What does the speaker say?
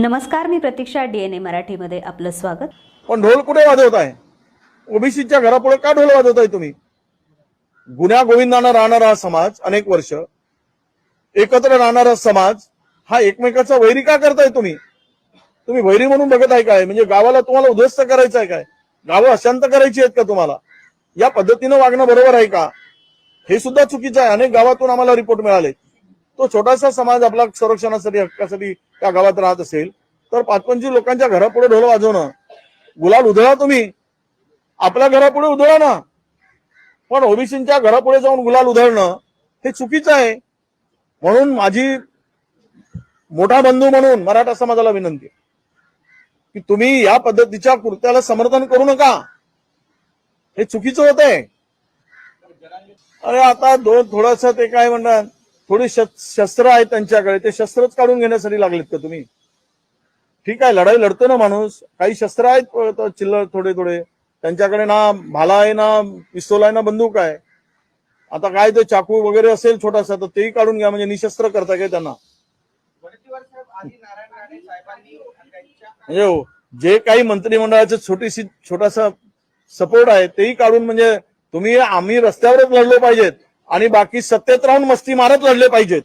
नमस्कार मी प्रतीक्षा डीएनए मराठीमध्ये आपलं स्वागत. पण ढोल कुठे वाजवत आहे ओबीसीच्या घरापुढे का ढोल वाजवत आहे तुम्ही? गुन्हा गोविंदांना राहणारा हा समाज अनेक वर्ष एकत्र राहणारा समाज हा एकमेकाचा वैरी का करताय तुम्ही? तुम्ही वैरी म्हणून बघत आहे काय? म्हणजे गावाला तुम्हाला उद्ध्वस्त करायचं आहे काय? गावं अशांत करायची आहेत का तुम्हाला? या पद्धतीनं वागणं बरोबर आहे का? हे सुद्धा चुकीचं आहे. अनेक गावातून आम्हाला रिपोर्ट मिळाले. तो छोटासा समाज आपला संरक्षणासाठी हक्कासाठी त्या गावात राहत असेल तर पाच पंचवीस लोकांच्या घरापुढे ढोल वाजवणं. गुलाल उधळा तुम्ही. आपल्या घरापुढे उधळा ना. पण ओबीसीच्या घरापुढे जाऊन गुलाल उधळणं हे चुकीचं आहे. म्हणून माझी मोठा बंधू म्हणून मराठा समाजाला विनंती की तुम्ही या पद्धतीच्या कृत्याला समर्थन करू नका. हे चुकीचं होत आहे अरे आता दोन थोडस ते काय म्हणतात थोडी शस- शस्त्र आहेत त्यांच्याकडे ते शस्त्रच काढून घेण्यासाठी लागलेत का तुम्ही? ठीक आहे लढाई लढतो ना माणूस. काही शस्त्र आहेत चिल्लर थोडे थोडे. त्यांच्याकडे ना भाला आहे ना पिस्तोल आहे ना बंदूक आहे. आता काय ते चाकू वगैरे असेल छोटासा तर तेही काढून घ्या म्हणजे निशस्त्र करता काय त्यांना? म्हणजे हो, जे काही मंत्रिमंडळाचं छोटीशी छोटासा सपोर्ट आहे तेही काढून म्हणजे तुम्ही आम्ही रस्त्यावरच लढलो पाहिजेत. आणि बाकी सत्तेत राहून मस्ती मारत लढले पाहिजेत.